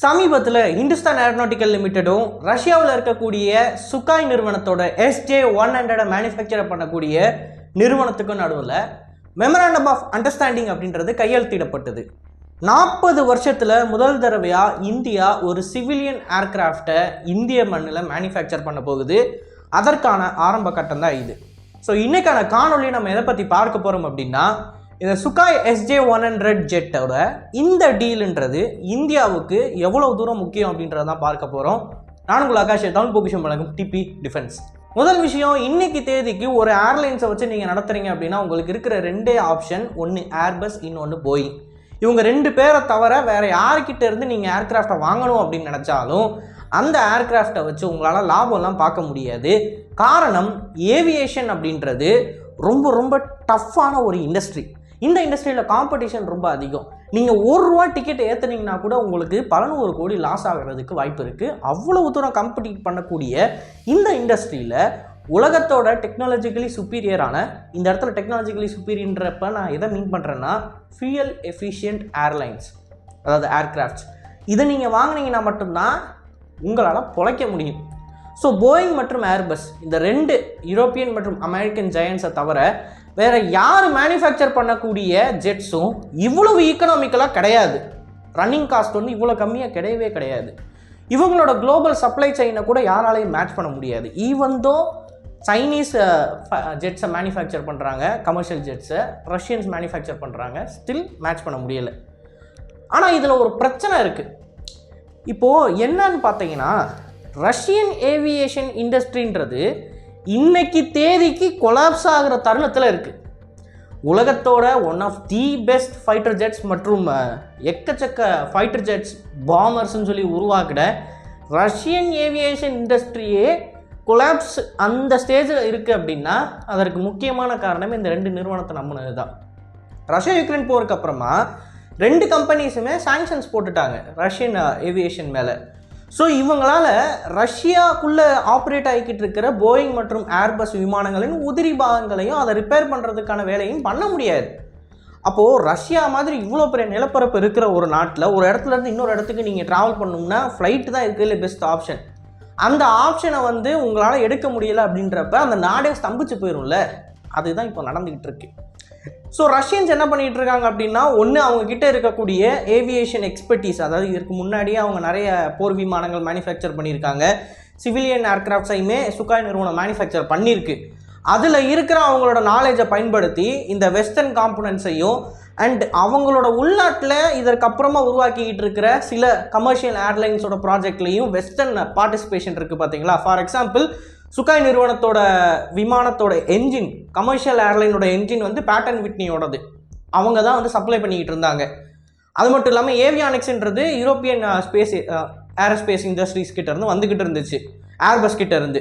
சமீபத்தில் இந்துஸ்தான் ஏரோநாட்டிக்கல் லிமிட்டடும் ரஷ்யாவில் இருக்கக்கூடிய சுகாய் நிறுவனத்தோட எஸ்ஜே ஒன் ஹண்ட்ரடை மேனுஃபேக்சர் பண்ணக்கூடிய நிறுவனத்துக்கும் நடுவில் மெமராண்டம் ஆஃப் அண்டர்ஸ்டாண்டிங் அப்படின்றது கையெழுத்திடப்பட்டது. நாற்பது வருஷத்தில் முதல் தடவையாக இந்தியா ஒரு சிவிலியன் ஏர்கிராஃப்டை இந்திய மண்ணில் மேனுஃபேக்சர் பண்ண போகுது. அதற்கான ஆரம்ப கட்டம் தான் இது. ஸோ இன்றைக்கான காணொளி நம்ம எதை பற்றி பார்க்க போகிறோம் அப்படின்னா இந்த Sukhoi S J one hundred ஜெட்டோட இந்த டீலுன்றது இந்தியாவுக்கு எவ்வளோ தூரம் முக்கியம் அப்படின்றத தான் பார்க்க போகிறோம் நான் உங்கள் ஆகாஷ் தமிழ் பொக்கிஷம் வழங்கும் டிபி டிஃபென்ஸ். முதல் விஷயம் இன்னைக்கு தேதிக்கு ஒரு ஏர்லைன்ஸை வச்சு நீங்கள் நடத்துறீங்க அப்படின்னா உங்களுக்கு இருக்கிற ரெண்டே ஆப்ஷன் ஒன்று ஏர்பஸ் இன்னொன்று போயிங் இவங்க ரெண்டு பேரை தவிர வேறு யார்கிட்ட இருந்து நீங்கள் ஏர்கிராஃப்டை வாங்கணும் அப்படின்னு நினச்சாலும் அந்த ஏர்கிராஃப்டை வச்சு உங்களால் லாபம்லாம் பார்க்க முடியாது. காரணம் ஏவியேஷன் அப்படின்றது ரொம்ப ரொம்ப டஃப்பான ஒரு இண்டஸ்ட்ரி இந்த இண்டஸ்ட்ரியில் காம்படிஷன் ரொம்ப அதிகம். நீங்கள் ஒரு ரூபா டிக்கெட் ஏற்றுனீங்கன்னா கூட உங்களுக்கு பலநூறு கோடி லாஸ் ஆகிறதுக்கு வாய்ப்பு இருக்குது அவ்வளவு தூரம் காம்படிட் பண்ணக்கூடிய இந்த இண்டஸ்ட்ரியில் உலகத்தோட டெக்னாலஜிக்கலி சுப்பீரியரான இந்த இடத்துல டெக்னாலஜிக்கலி சுப்பீரியன்றப்ப நான் எதை மீன் பண்ணுறேன்னா ஃபியூயல் எஃபிஷியன்ட் ஏர்லைன்ஸ் அதாவது ஏர்கிராஃப்ட்ஸ் இதை நீங்கள் வாங்கினீங்கன்னா மட்டும்தான் உங்களால் பொழைக்க முடியும். ஸோ போயிங் மற்றும் ஏர்பஸ் இந்த ரெண்டு யூரோப்பியன் மற்றும் அமெரிக்கன் ஜெயன்ஸை தவிர வேற யார் மேனுஃபேக்சர் பண்ணக்கூடிய ஜெட்ஸும் இவ்வளவு ஈக்கனாமிக்கலாக கிடையாது. ரன்னிங் காஸ்ட் வந்து இவ்வளோ கம்மியாக கிடையவே கிடையாது. இவங்களோட குளோபல் சப்ளை செயினை கூட யாராலையும் மேட்ச் பண்ண முடியாது. ஈவன் தோ சைனீஸ் ஜெட்ஸை மேனுஃபேக்சர் பண்ணுறாங்க கமர்ஷியல் ஜெட்ஸை ரஷ்யன்ஸ் மேனுஃபேக்சர் பண்ணுறாங்க ஸ்டில் மேட்ச் பண்ண முடியலை. ஆனால் இதில் ஒரு பிரச்சனை இருக்குது இப்போது என்னன்னு பார்த்தீங்கன்னா ரஷ்யன் ஏவியேஷன் இண்டஸ்ட்ரின்றது இன்னைக்கு தேதிக்கு கொலாப்ஸ் ஆகிற தருணத்தில் இருக்குது உலகத்தோட one of the best fighter jets மற்றும் எக்கச்சக்க ஃபைட்டர் ஜெட்ஸ் பாமர்ஸ்ன்னு சொல்லி உருவாக்கிட ரஷ்யன் ஏவியேஷன் இண்டஸ்ட்ரியே கொலாப்ஸ் அந்த ஸ்டேஜில் இருக்குது அப்படின்னா அதற்கு முக்கியமான காரணம் இந்த ரெண்டு நிறுவனத்தை நம்பினது தான் ரஷ்யா யுக்ரைன் போருக்கு அப்புறமா ரெண்டு கம்பெனிஸுமே சாங்ஷன்ஸ் போட்டுட்டாங்க ரஷ்யன் ஏவியேஷன் மேலே. ஸோ இவங்களால ரஷ்யாக்குள்ளே ஆப்ரேட் ஆகிக்கிட்டு இருக்கிற போயிங் மற்றும் ஏர்பஸ் விமானங்களின் உதிரி பாகங்களையும் அதை ரிப்பேர் பண்ணுறதுக்கான வேலையும் பண்ண முடியாது. அப்போது ரஷ்யா மாதிரி இவ்வளோ பெரிய நிலப்பரப்பு இருக்கிற ஒரு நாட்டில் ஒரு இடத்துல இருந்து இன்னொரு இடத்துக்கு நீங்கள் ட்ராவல் பண்ணணும்னா ஃப்ளைட்டு தான் இருக்குது இல்லை பெஸ்ட் ஆப்ஷன் அந்த ஆப்ஷனை வந்து உங்களால் எடுக்க முடியல அப்படின்றப்ப அந்த நாடே ஸ்தம்பிச்சு போயிடும்ல அதுதான் இப்போ நடந்துக்கிட்டு இருக்கு. ஸோ ரஷ்யன்ஸ் என்ன பண்ணிட்டு இருக்காங்க அப்படின்னா ஒன்று அவங்க கிட்ட இருக்கக்கூடிய ஏவியேஷன் எக்ஸ்பர்டீஸ் அதாவது இதற்கு முன்னாடியே அவங்க நிறைய போர் விமானங்கள் மேனுஃபேக்சர் பண்ணியிருக்காங்க. சிவிலியன் ஏர்கிராஃப்ட்ஸையுமே சுகாய் நிறுவனம் மேனுஃபேக்சர் பண்ணியிருக்கு. அதில் இருக்கிற அவங்களோட நாலேஜை பயன்படுத்தி இந்த வெஸ்டர்ன் காம்பனன்ட்ஸையும் அண்ட் அவங்களோட உள்நாட்டில் இதற்கப்புறமா உருவாக்கிக்கிட்டு இருக்கிற சில கமர்ஷியல் ஏர்லைன்ஸோட ப்ராஜெக்ட்லேயும் வெஸ்டர்ன் பார்ட்டிசிபேஷன் இருக்குது பார்த்தீங்களா ஃபார் எக்ஸாம்பிள் சுகாய் நிறுவனத்தோட விமானத்தோட என்ஜின் கமர்ஷியல் ஏர்லைனோட என்ஜின் வந்து பேட்டன் விட்னியோடது அவங்க தான் வந்து சப்ளை பண்ணிக்கிட்டு இருந்தாங்க. அது மட்டும் இல்லாமல் ஏவியானிக்ஸ்ன்றது யூரோப்பியன் ஸ்பேஸ் ஏரோஸ்பேஸ் இண்டஸ்ட்ரீஸ் கிட்ட இருந்து வந்துக்கிட்டு இருந்துச்சு. ஏர்பஸ் கிட்ட இருந்து.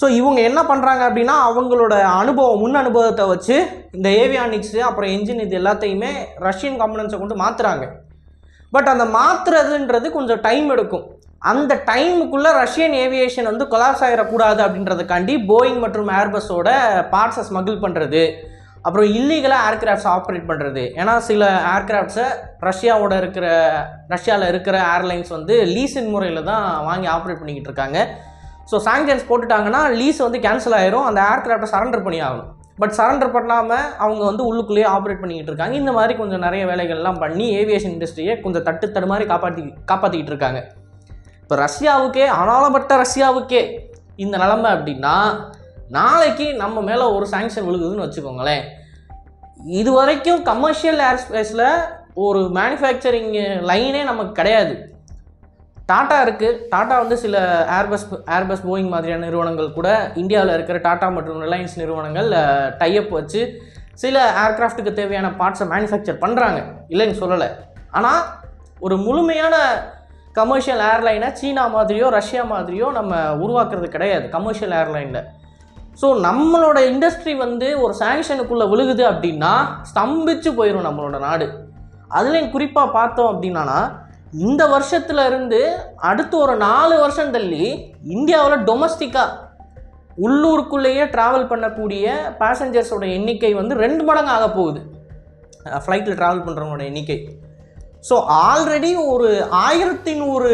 ஸோ இவங்க என்ன பண்ணுறாங்க அப்படின்னா அவங்களோட அனுபவம் முன் அனுபவத்தை வச்சு இந்த ஏவியானிக்ஸு அப்புறம் என்ஜின் இது எல்லாத்தையுமே ரஷ்யன் காம்பனன்ஸை கொண்டு மாற்றுறாங்க பட் அந்த மாற்றுறதுன்றது கொஞ்சம் டைம் எடுக்கும். அந்த டைமுக்குள்ளே ரஷ்யன் ஏவியேஷன் வந்து கொலாப்ஸ் ஆகிடக்கூடாது அப்படின்றதுக்காண்டி போயிங் மற்றும் ஏர்பஸோட பார்ட்ஸை ஸ்மகிள் பண்ணுறது அப்புறம் இல்லீகலாக ஏர்கிராஃப்ட்ஸ் ஆப்ரேட் பண்ணுறது ஏன்னா சில ஏர்கிராஃப்ட்ஸை ரஷ்யாவோட இருக்கிற ரஷ்யாவில் இருக்கிற ஏர்லைன்ஸ் வந்து லீஸின் முறையில் தான் வாங்கி ஆப்ரேட் பண்ணிக்கிட்டு இருக்காங்க. ஸோ சாங்ஷன்ஸ் போட்டுட்டாங்கன்னா லீஸ் வந்து கேன்சல் ஆயிரும். அந்த ஏர்கிராஃப்டை சரண்டர் பண்ணி ஆகணும் பட் சரண்டர் பண்ணாமல் அவங்க வந்து உள்ளுக்குள்ளேயே ஆப்ரேட் பண்ணிக்கிட்டு இருக்காங்க. இந்த மாதிரி கொஞ்சம் நிறைய வேலைகள்லாம் பண்ணி ஏவியேஷன் இண்டஸ்ட்ரியை கொஞ்சம் தட்டு தடுமாறி காப்பாற்றி காப்பாற்றிக்கிட்டு இருக்காங்க. இப்போ ரஷ்யாவுக்கே அனாலப்பட்ட ரஷ்யாவுக்கே இந்த நிலமை அப்படின்னா நாளைக்கு நம்ம மேலே ஒரு சாங்ஷன் விழுகுதுன்னு வச்சுக்கோங்களேன். இது வரைக்கும் கமர்ஷியல் ஏர்ஸ்பேஸில் ஒரு மேனுஃபேக்சரிங் லைனே நமக்கு கிடையாது. டாட்டா இருக்குது டாட்டா வந்து சில ஏர்பஸ் ஏர்பஸ் போயிங் மாதிரியான நிறுவனங்கள் கூட இந்தியாவில் இருக்கிற டாட்டா மற்றும் ரிலையன்ஸ் நிறுவனங்கள் டைப் வச்சு சில ஏர்கிராஃப்ட்டுக்கு தேவையான பார்ட்ஸை மேனுஃபேக்சர் பண்ணுறாங்க இல்லைன்னு சொல்லலை. ஆனால் ஒரு முழுமையான கமர்ஷியல் ஏர்லைனை சீனா மாதிரியோ ரஷ்யா மாதிரியோ நம்ம உருவாக்குறது கிடையாது கமர்ஷியல் ஏர்லைனில் ஸோ நம்மளோட இண்டஸ்ட்ரி வந்து ஒரு சேங்ஷனுக்குள்ளே விழுகுது அப்படின்னா ஸ்தம்பிச்சு போயிடும் நம்மளோட நாடு. அதுலேயும் குறிப்பாக பார்த்தோம் அப்படின்னா இந்த வருஷத்துல இருந்து அடுத்து ஒரு நாலு வருஷம் தள்ளி இந்தியாவில் டொமஸ்டிக்காக உள்ளூருக்குள்ளேயே ட்ராவல் பண்ணக்கூடிய பேசஞ்சர்ஸோட எண்ணிக்கை வந்து ரெண்டு மடங்கு ஆக போகுது ஃப்ளைட்டில் ட்ராவல் பண்ணுறவங்களோட எண்ணிக்கை. ஸோ ஆல்ரெடி ஒரு ஆயிரத்தி நூறு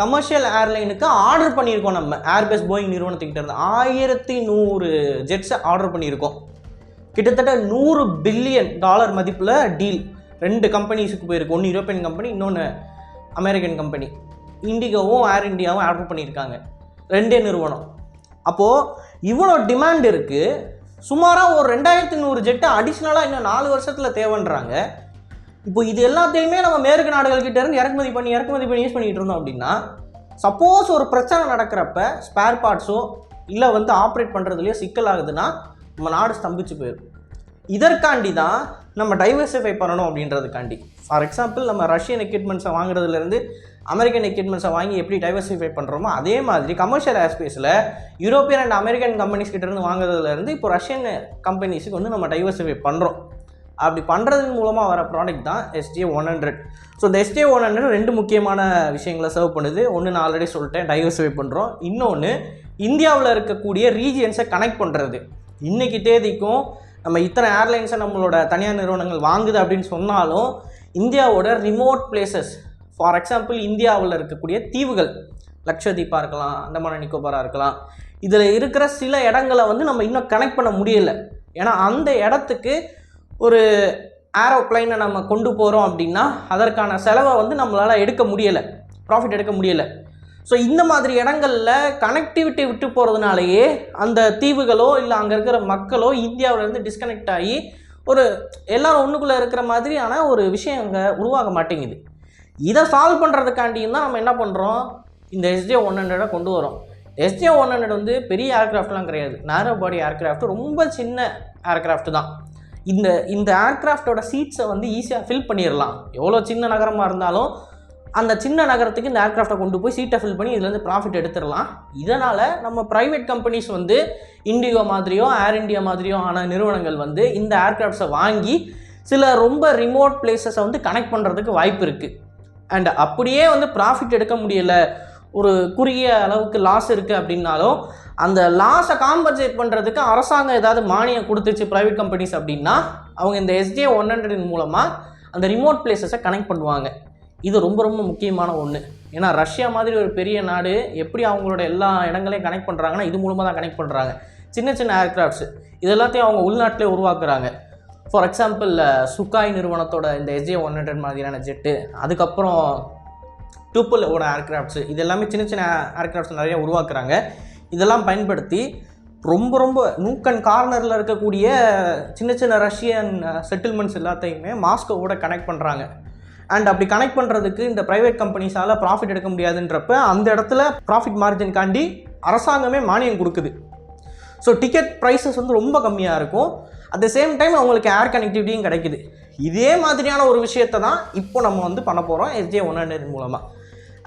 கமர்ஷியல் ஏர்லைனுக்கு ஆர்டர் பண்ணியிருக்கோம் நம்ம. ஏர்பேஸ் போயிங் நிறுவனத்துக்கிட்ட இருந்து ஆயிரத்தி நூறு ஜெட்ஸை ஆர்டர் பண்ணியிருக்கோம். கிட்டத்தட்ட நூறு பில்லியன் டாலர் மதிப்பில் டீல் ரெண்டு கம்பெனிஸுக்கு போயிருக்கு. ஒன்று யூரோப்பியன் கம்பெனி இன்னொன்று அமெரிக்கன் கம்பெனி இண்டிகோவும் ஏர் இந்தியாவும் ஆர்டர் பண்ணியிருக்காங்க. ரெண்டே நிறுவனம். அப்போது இவ்வளோ டிமாண்ட் இருக்குது சுமாராக ஒரு ரெண்டாயிரத்தி நூறு ஜெட்டு அடிஷ்னலாக இன்னும் நாலு வருஷத்தில் தேவைன்றாங்க. இப்போ இது எல்லாத்தையுமே நம்ம மேற்கு நாடுகள் கிட்ட இருந்து இறக்குமதி பண்ணி இறக்குமதி பண்ணி யூஸ் பண்ணிட்டு இருந்தோம் அப்படின்னா சப்போஸ் ஒரு பிரச்சனை நடக்கிறப்ப ஸ்பேர் பார்ட்ஸோ இல்லை வந்து ஆப்ரேட் பண்ணுறதுலையோ சிக்கல் ஆகுதுன்னா நம்ம நாடு ஸ்தம்பிச்சு போயிடும். இதற்காண்டி தான் நம்ம டைவர்சிஃபை பண்ணணும் அப்படின்றதுக்காண்டி. ஃபார் எக்ஸாம்பிள் நம்ம ரஷ்யன் எக்யூப்மெண்ட்ஸை வாங்குறதுலேருந்து அமெரிக்கன் எக்யூப்மெண்ட்ஸை வாங்கி எப்படி டைவர்சிஃபை பண்ணுறோமோ அதே மாதிரி கமர்ஷியல் ஏர்ஸ்பேஸில் யூரோப்பியன் அண்ட் அமெரிக்கன் கம்பெனிஸ் கிட்டேருந்து வாங்குறதுலேருந்து இப்போ ரஷ்யன் கம்பெனிஸுக்கு வந்து நம்ம டைவர்சிஃபை பண்ணுறோம் அப்படி பண்ணுறதன் மூலமாக வர ப்ராடக்ட் தான் எஸ்டிஏ ஒன் ஹண்ட்ரட் ஸோ இந்த எஸ்டிஏ ஒன் ஹண்ட்ரட் ரெண்டு முக்கியமான விஷயங்களை சர்வ் பண்ணுது. ஒன்று நான் ஆல்ரெடி சொல்லிட்டேன் டைவர்ஸிஃபை பண்ணுறோம் இன்னொன்று இந்தியாவில் இருக்கக்கூடிய ரீஜியன்ஸை கனெக்ட் பண்ணுறது இன்றைக்கி தேதிக்கும் நம்ம இத்தனை ஏர்லைன்ஸை நம்மளோட தனியார் நிறுவனங்கள் வாங்குது அப்படின்னு சொன்னாலும் இந்தியாவோட ரிமோட் பிளேசஸ் ஃபார் எக்ஸாம்பிள் இந்தியாவில் இருக்கக்கூடிய தீவுகள் லக்ஷதீப்பாக இருக்கலாம் அந்தமான நிக்கோபாராக இருக்கலாம் இதில் இருக்கிற சில இடங்களை வந்து நம்ம இன்னும் கனெக்ட் பண்ண முடியலை. ஏன்னா அந்த இடத்துக்கு ஒரு ஏரோப்ளைனை நம்ம கொண்டு போகிறோம் அப்படின்னா அதற்கான செலவை வந்து நம்மளால் எடுக்க முடியலை. ப்ராஃபிட் எடுக்க முடியலை. ஸோ இந்த மாதிரி இடங்களில் கனெக்டிவிட்டி விட்டு போகிறதுனாலேயே அந்த தீவுகளோ இல்லை அங்கே இருக்கிற மக்களோ இந்தியாவிலேருந்து டிஸ்கனெக்ட் ஆகி ஒரு எல்லாரும் ஒன்றுக்குள்ளே இருக்கிற மாதிரியான ஒரு விஷயம் அங்கே உருவாக மாட்டேங்குது. இதை சால்வ் பண்ணுறதுக்காண்டியும் தான் நம்ம என்ன பண்ணுறோம் இந்த எஸ்ஜே ஒன் ஹண்ட்ரடை கொண்டு வரோம் எஸ்ஜே ஒன் ஹண்ட்ரட் வந்து பெரிய ஏர்க்ராஃப்ட்லாம் கிடையாது. நேரோ பாடி ஏர்க்ராஃப்ட் ரொம்ப சின்ன ஏர்க்ராஃப்ட் தான். இந்த இந்த ஏர்க்ராஃப்டோட சீட்ஸை வந்து ஈஸியாக ஃபில் பண்ணிடலாம் எவ்வளோ சின்ன நகரமாக இருந்தாலும் அந்த சின்ன நகரத்துக்கு இந்த ஏர்க்ராஃப்டை கொண்டு போய் சீட்டை ஃபில் பண்ணி இதுலேருந்து ப்ராஃபிட் எடுத்துடலாம் இதனால் நம்ம ப்ரைவேட் கம்பெனிஸ் வந்து இண்டிகோ மாதிரியோ ஏர் இண்டியா மாதிரியோ ஆன நிறுவனங்கள் வந்து இந்த ஏர்க்ராஃப்ட்ஸை வாங்கி சில ரொம்ப ரிமோட் பிளேசஸை வந்து கனெக்ட் பண்ணுறதுக்கு வாய்ப்பு இருக்குது அண்ட் அப்படியே வந்து ப்ராஃபிட் எடுக்க முடியலை. ஒரு குறுகிய அளவுக்கு லாஸ் இருக்குது அப்படின்னாலும் அந்த லாஸை காம்பன்சேட் பண்ணுறதுக்கு அரசாங்கம் ஏதாவது மானியம் கொடுத்துச்சு ப்ரைவேட் கம்பெனிஸ் அப்படின்னா அவங்க இந்த எஸ்ஜே ஒன் ஹண்ட்ரட் மூலமாக அந்த ரிமோட் பிளேசஸை கனெக்ட் பண்ணுவாங்க. இது ரொம்ப ரொம்ப முக்கியமான ஒன்று ஏன்னா ரஷ்யா மாதிரி ஒரு பெரிய நாடு எப்படி அவங்களோட எல்லா இடங்களையும் கனெக்ட் பண்ணுறாங்கன்னா இது மூலமாக தான் கனெக்ட் பண்ணுறாங்க சின்ன சின்ன ஏர்க்ராஃப்ட்ஸ் இது எல்லாத்தையும் அவங்க உள்நாட்டிலே உருவாக்குறாங்க. ஃபார் எக்ஸாம்பிள் சுக்காய் நிறுவனத்தோட இந்த எஸ்ஜே ஒன் ஹண்ட்ரட் மாதிரியான ஜெட்டு அதுக்கப்புறம் டூப்பிளோட ஏர்க்ராஃப்ட்ஸு இது எல்லாமே சின்ன சின்ன ஏர்க்ராஃப்ட்ஸ் நிறைய உருவாக்குறாங்க. இதெல்லாம் பயன்படுத்தி ரொம்ப ரொம்ப நூக்கன் கார்னரில் இருக்கக்கூடிய சின்ன சின்ன ரஷ்யன் செட்டில்மெண்ட்ஸ் uh, எல்லாத்தையுமே மாஸ்கோவோட கனெக்ட் பண்ணுறாங்க அண்ட் அப்படி கனெக்ட் பண்ணுறதுக்கு இந்த ப்ரைவேட் கம்பெனிஸால் ப்ராஃபிட் எடுக்க முடியாதுன்றப்ப அந்த இடத்துல ப்ராஃபிட் மார்ஜின்காண்டி அரசாங்கமே மானியம் கொடுக்குது. ஸோ டிக்கெட் ப்ரைஸஸ் வந்து ரொம்ப கம்மியாக இருக்கும். அட் த சேம் டைம் அவங்களுக்கு ஏர் கனெக்டிவிட்டியும் கிடைக்குது. இதே மாதிரியான ஒரு விஷயத்தை தான் இப்போ நம்ம வந்து பண்ண போகிறோம் எஸ்ஜே ஒன் ஹண்ட்ரட் மூலமாக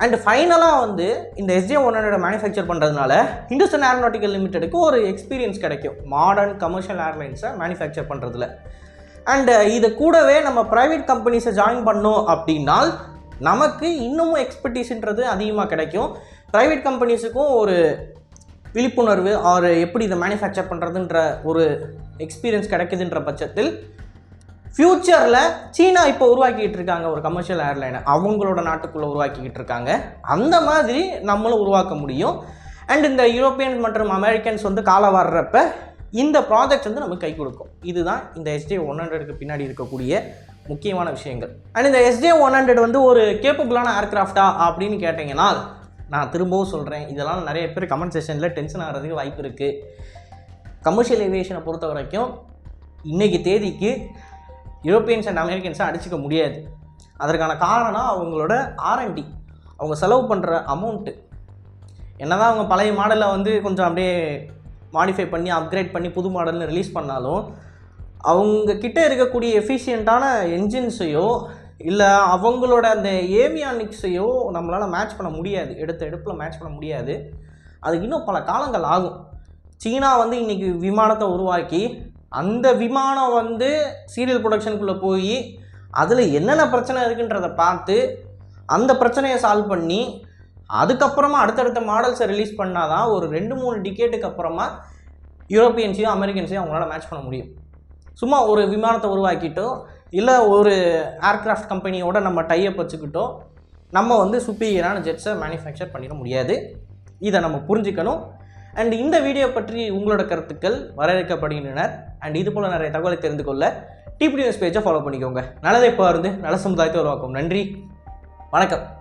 அண்ட் ஃபைனலாக வந்து இந்த S J one hundred manufacture பண்ணுறதுனால இண்டஸ்ட்ரியல் ஏரோநாட்டிக்கல் லிமிட்டெடுக்கு ஒரு எக்ஸ்பீரியன்ஸ் கிடைக்கும். மாடர்ன் கமர்ஷியல் ஏர்லைன்ஸை மேனுஃபேக்சர் பண்ணுறதுல அண்டு இது கூடவே நம்ம ப்ரைவேட் கம்பெனிஸை ஜாயின் பண்ணோம் அப்படின்னால் நமக்கு இன்னமும் எக்ஸ்பர்டீஸ்ன்றது அதிகமாக கிடைக்கும். ப்ரைவேட் கம்பெனிஸுக்கும் ஒரு விழிப்புணர்வு ஆர் எப்படி இதை மேனுஃபேக்சர் பண்ணுறதுன்ற ஒரு எக்ஸ்பீரியன்ஸ் கிடைக்குதுன்ற பட்சத்தில் ஃப்யூச்சரில் சீனா இப்போ உருவாக்கிட்டு இருக்காங்க ஒரு கமர்ஷியல் ஏர்லைனை அவங்களோட நாட்டுக்குள்ளே உருவாக்கிக்கிட்டு இருக்காங்க அந்த மாதிரி நம்மளும் உருவாக்க முடியும். அண்ட் இந்த யூரோப்பியன்ஸ் மற்றும் அமெரிக்கன்ஸ் வந்து காலம் வர்றப்ப இந்த ப்ராஜெக்ட் வந்து நமக்கு கை கொடுக்கும். இதுதான் இந்த எஸ்டே ஒன் ஹண்ட்ரடுக்கு பின்னாடி இருக்கக்கூடிய முக்கியமான விஷயங்கள். அண்ட் இந்த எஸ்டே ஒன் ஹண்ட்ரட் வந்து ஒரு கேப்பபிளான ஏர்க்ராஃப்டா அப்படின்னு கேட்டிங்கன்னா நான் திரும்பவும் சொல்கிறேன் இதெல்லாம் நிறைய பேர் கமெண்ட் செஷனில் டென்ஷன் ஆகிறதுக்கு வாய்ப்பு இருக்குது கமர்ஷியல் ஏவியேஷனை பொறுத்த வரைக்கும் இன்றைக்கி தேதிக்கு யூரோப்பியன்ஸ் அண்ட் அமெரிக்கன்ஸை அடிச்சிக்க முடியாது. அதற்கான காரணம் அவங்களோட ஆர்என்டி அவங்க செலவு பண்ணுற அமௌண்ட்டு என்னதான் அவங்க பழைய மாடலை வந்து கொஞ்சம் அப்படியே மாடிஃபை பண்ணி அப்கிரேட் பண்ணி புது மாடல்னு ரிலீஸ் பண்ணாலும் அவங்க கிட்டே இருக்கக்கூடிய எஃபிஷியண்ட்டான என்ஜின்ஸையோ இல்லை அவங்களோட அந்த ஏவியானிக்ஸையோ நம்மளால் மேட்ச் பண்ண முடியாது. எடுத்த எடுப்பில் மேட்ச் பண்ண முடியாது. அதுக்கு இன்னும் பல காலங்கள் ஆகும். சீனா வந்து இன்றைக்கி விமானத்தை உருவாக்கி அந்த விமானம் வந்து சீரியல் ப்ரொடக்ஷனுக்குள்ளே போய் அதில் என்னென்ன பிரச்சனை இருக்குன்றதை பார்த்து அந்த பிரச்சனையை சால்வ் பண்ணி அதுக்கப்புறமா அடுத்தடுத்த மாடல்ஸை ரிலீஸ் பண்ணால் தான் ஒரு ரெண்டு மூணு டிக்கெட்டுக்கு அப்புறமா யூரோப்பியன்ஸையும் அமெரிக்கன்ஸையும் அவங்களால மேட்ச் பண்ண முடியும். சும்மா ஒரு விமானத்தை உருவாக்கிட்டோ இல்லை ஒரு ஏர்க்ராஃப்ட் கம்பெனியோட நம்ம டைப் வச்சுக்கிட்டோ நம்ம வந்து சுப்பீரியரான ஜெட்ஸை மேனுஃபேக்சர் பண்ணிட முடியாது. இதை நம்ம புரிஞ்சுக்கணும். அண்ட் இந்த வீடியோ பற்றி உங்களோட கருத்துக்கள் வரவேற்கப்படுகின்றனர். அண்ட் இது போல் நிறைய தகவலை தெரிந்து கொள்ள டிபி நியூஸ் பேஜை ஃபாலோ பண்ணிக்கோங்க. நல்லதை இப்போ இருந்து நல்ல சமுதாயத்தை உருவாக்கும். நன்றி. வணக்கம்.